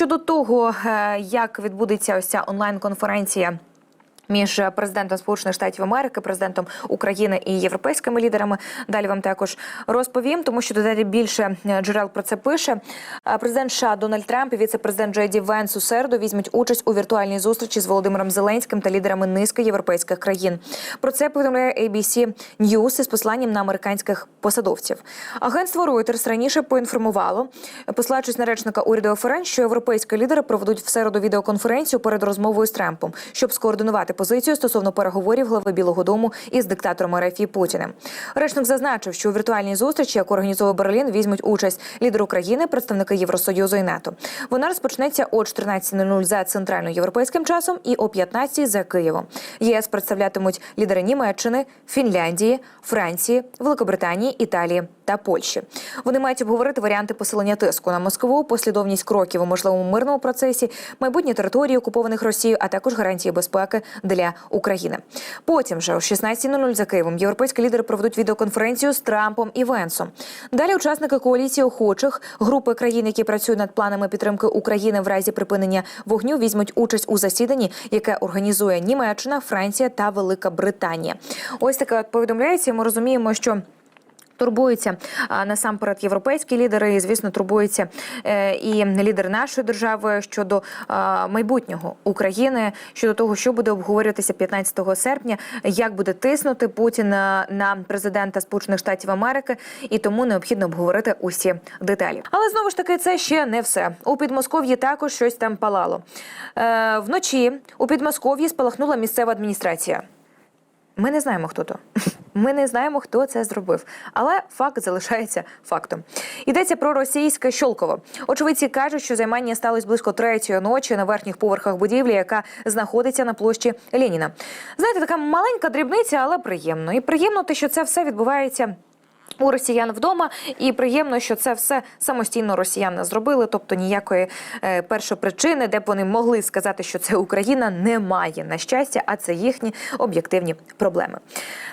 щодо того, е, як відбудеться ось ця онлайн-конференція. Між президентом Сполучених Штатів Америки, президентом України і європейськими лідерами далі вам також розповім, тому що дедалі більше е, джерел про це пише. Е, Президент США Дональд Трамп і віце-президент Джей Венс у середу візьмуть участь у віртуальній зустрічі з Володимиром Зеленським та лідерами низки європейських країн. Про це повідомляє ABC News із посланням на американських посадовців. Агентство Reuters раніше поінформувало, посилаючись на речника уряду ФРН, що європейські лідери проведуть в середу відеоконференцію перед розмовою з Трампом, щоб скоординувати позицію стосовно переговорів глави Білого Дому із диктатором РФ Путіним. Речник зазначив, що у віртуальній зустрічі, яку організовує Берлін, візьмуть участь лідер України, представники Євросоюзу і НАТО. Вона розпочнеться о 14.00 за центральноєвропейським часом і о 15.00 за Києвом. ЄС представлятимуть лідери Німеччини, Фінляндії, Франції, Великобританії, Італії та Польщі. Вони мають обговорити варіанти посилення тиску на Москву, послідовність кроків у можливому мирному процесі, майбутні території окупованих Росією, а також гарантії безпеки для України. Потім же о 16.00 за Києвом європейські лідери проведуть відеоконференцію з Трампом і Венсом. Далі учасники коаліції охочих групи країн, які працюють над планами підтримки України в разі припинення вогню, візьмуть участь у засіданні, яке організує Німеччина, Франція та Велика Британія. Ось таке повідомляється. Ми розуміємо, що. Турбуються насамперед європейські лідери, і звісно, турбуються е, і лідери нашої держави щодо майбутнього України, щодо того, що буде обговорюватися 15 серпня, як буде тиснути Путін на, на президента Сполучених Штатів Америки, і тому необхідно обговорити усі деталі. Але знову ж таки, це ще не все. У Підмосков'ї також щось там палало. Е, вночі у Підмосков'ї спалахнула місцева адміністрація. Ми не знаємо, хто то. Ми не знаємо, хто це зробив, але факт залишається фактом. Йдеться про російське Щолково. Очевидці кажуть, що займання сталося близько третьої ночі на верхніх поверхах будівлі, яка знаходиться на площі Леніна. Знаєте, така маленька дрібниця, але приємно. І приємно те, що це все відбувається. У росіян вдома, і приємно, що це все самостійно росіяни зробили, тобто ніякої е, першопричини, де б вони могли сказати, що це Україна, немає на щастя, а це їхні об'єктивні проблеми.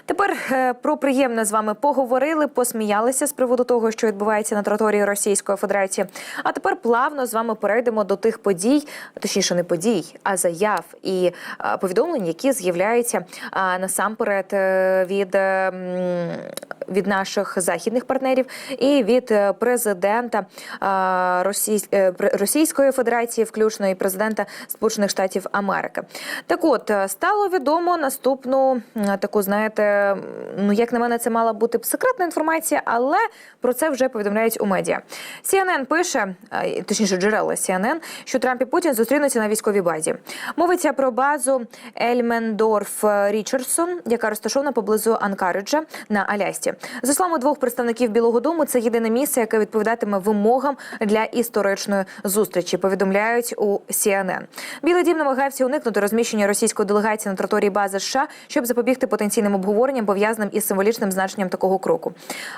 Тепер е, про приємне з вами поговорили, посміялися з приводу того, що відбувається на території Російської Федерації. А тепер плавно з вами перейдемо до тих подій, точніше, не подій, а заяв і е, повідомлень, які з'являються е, насамперед е, від, е, від наших західних партнерів і від е, президента е, Російсь- Російської Федерації, включно і президента Сполучених Штатів Америки. Так от е, стало відомо наступну таку, знаєте, ну як на мене, це мала бути секретна інформація, але про це вже повідомляють у медіа. CNN пише, точніше, джерела CNN, що Трамп і Путін зустрінуться на військовій базі. Мовиться про базу Ельмендорф Річардсон, яка розташована поблизу Анкариджа на Алясці. За словами двох представників Білого Дому, це єдине місце, яке відповідатиме вимогам для історичної зустрічі. Повідомляють у CNN. Білий дім намагався уникнути розміщення російської делегації на території бази США, щоб запобігти потенційним обговоренням, пов'язаним із символічним значенням такого кроку.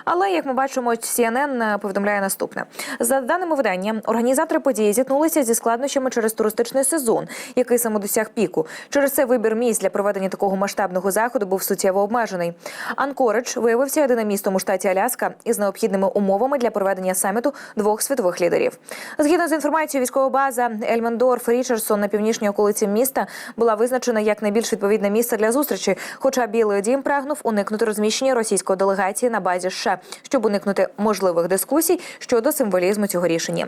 Але як ми бачимо, CNN повідомляє наступне: за даними видання, організатори події зіткнулися зі складнощами через туристичний сезон, який саме піку. Через це вибір місць для проведення такого масштабного заходу був суттєво обмежений. Анкоридж виявився єдиним містом у штаті Аляска із необхідними умовами для проведення саміту двох світових лідерів. Згідно з інформацією, військова база Ельмендорф Річардсон на північній околиці міста була визначена як найбільш відповідне місце для зустрічі. Хоча Білий Дім прагнув уникнути розміщення російської делегації на базі США, щоб уникнути можливих дискусій щодо символізму цього рішення.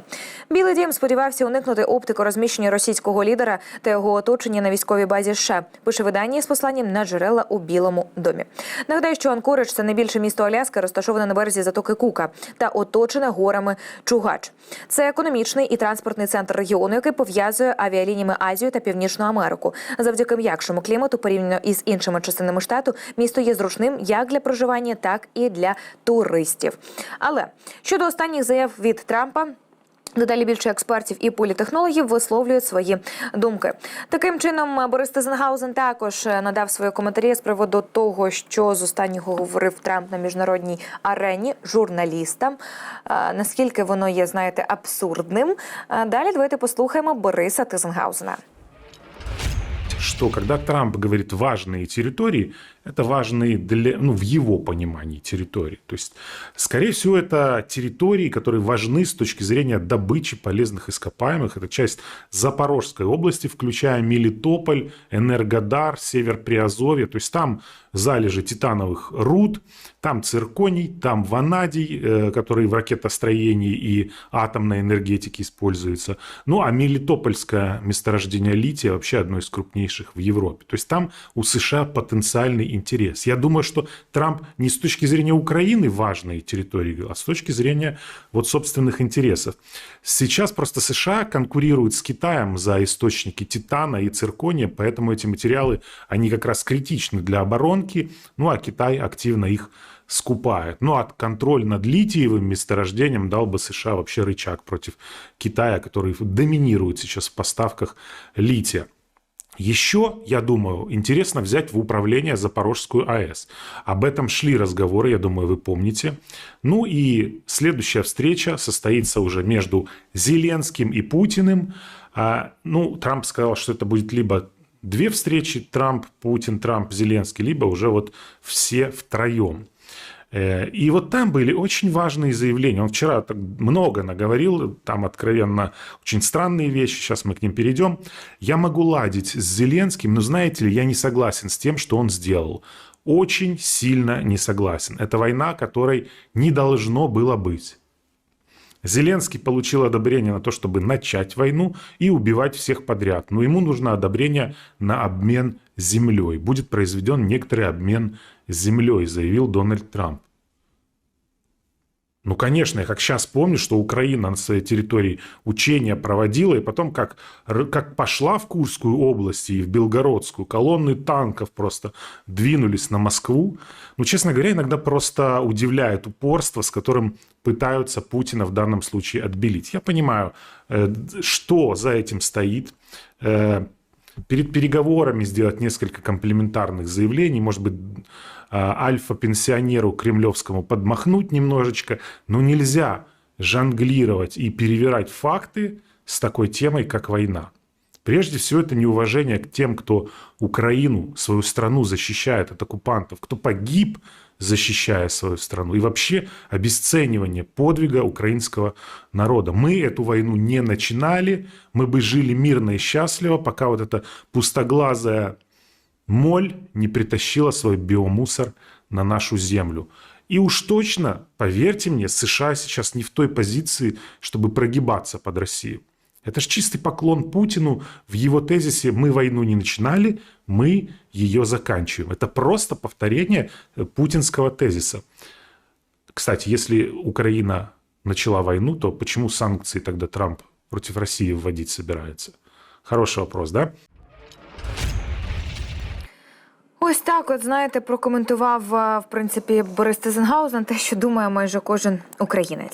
Білий Дім сподівався уникнути оптику розміщення російського лідера та його оточення на військовій базі США. Пише видання з посланням на джерела у Білому домі. Нагадаю, що Анкоридж – це найбільше місто Аляски, розташоване на березі затоки Кука та оточене горами Чугач. Це економічний і транспортний центр регіону, який пов'язує авіалініями Азію та Північну Америку. Завдяки м'якшому клімату, порівняно із іншими частинами штату, місто є зручним як для проживання, так і для туристів. Але щодо останніх заяв від Трампа. Дедалі більше експертів і політехнологів висловлюють свої думки. Таким чином, Борис Тезенгаузен також е, надав свої коментарі з приводу того, що з останнього говорив Трамп на міжнародній арені журналістам. Е, Наскільки воно є, знаєте, абсурдним. Е, Далі давайте послухаємо Бориса Тизенгаузена. Что когда Трамп говорит важные территории, это важные для, ну, в его понимании территории. То есть, скорее всего, это территории, которые важны с точки зрения добычи полезных ископаемых. Это часть Запорожской области, включая Мелитополь, Энергодар, Север Приазовья. То есть там залежи титановых руд, там цирконий, там ванадий, э, который в ракетостроении и атомной энергетике используется. Ну, а Мелитопольское месторождение лития вообще одно из крупнейших в Европе. То есть там у США потенциальный интерес. Я думаю, что Трамп не с точки зрения Украины важные территории, а с точки зрения вот собственных интересов. Сейчас просто США конкурируют с Китаем за источники титана и циркония, поэтому эти материалы, они как раз критичны для оборонки, ну а Китай активно их скупает. Ну, а контроль над литиевым месторождением дал бы США вообще рычаг против Китая, который доминирует сейчас в поставках лития. Еще, я думаю, интересно взять в управление Запорожскую АЭС. Об этом шли разговоры, я думаю, вы помните. Ну и следующая встреча состоится уже между Зеленским и Путиным. А, Ну, Трамп сказал, что это будет либо две встречи Трамп, Путин, Трамп, Зеленский, либо уже вот все втроем. Э, И вот там были очень важные заявления. Он вчера так много наговорил, там откровенно очень странные вещи, сейчас мы к ним перейдем. Я могу ладить с Зеленским, но знаете ли, я не согласен с тем, что он сделал. Очень сильно не согласен. Это война, которой не должно было быть. Зеленский получил одобрение на то, чтобы начать войну и убивать всех подряд. Но ему нужно одобрение на обмен землей. Будет произведен некоторый обмен землей, заявил Дональд Трамп. Ну, конечно, я как сейчас помню, что Украина на своей территории учения проводила, и потом как, как пошла в Курскую область и в Белгородскую, колонны танков просто двинулись на Москву. Ну, честно говоря, иногда просто удивляет упорство, с которым пытаются Путина в данном случае отбелить. Я понимаю, э, что за этим стоит. Э, Перед переговорами сделать несколько комплементарных заявлений, может быть, альфа-пенсионеру кремлевскому подмахнуть немножечко, но нельзя жонглировать и перевирать факты с такой темой, как война. Прежде всего, это неуважение к тем, кто Украину, свою страну защищает от оккупантов, кто погиб, защищая свою страну. И вообще обесценивание подвига украинского народа. Мы эту войну не начинали, мы бы жили мирно и счастливо, пока вот эта пустоглазая моль не притащила свой биомусор на нашу землю. И уж точно, поверьте мне, США сейчас не в той позиции, чтобы прогибаться под Россию. Это же чистый поклон Путину в его тезисе «мы войну не начинали, мы ее заканчиваем». Это просто повторение э, путинского тезиса. Кстати, если Украина начала войну, то почему санкции тогда Трамп против России вводить собирается? Хороший вопрос, да? Ось так, от знаєте, прокоментував е, в принципі Борис Тезенгаузен те, що думає майже кожен українець.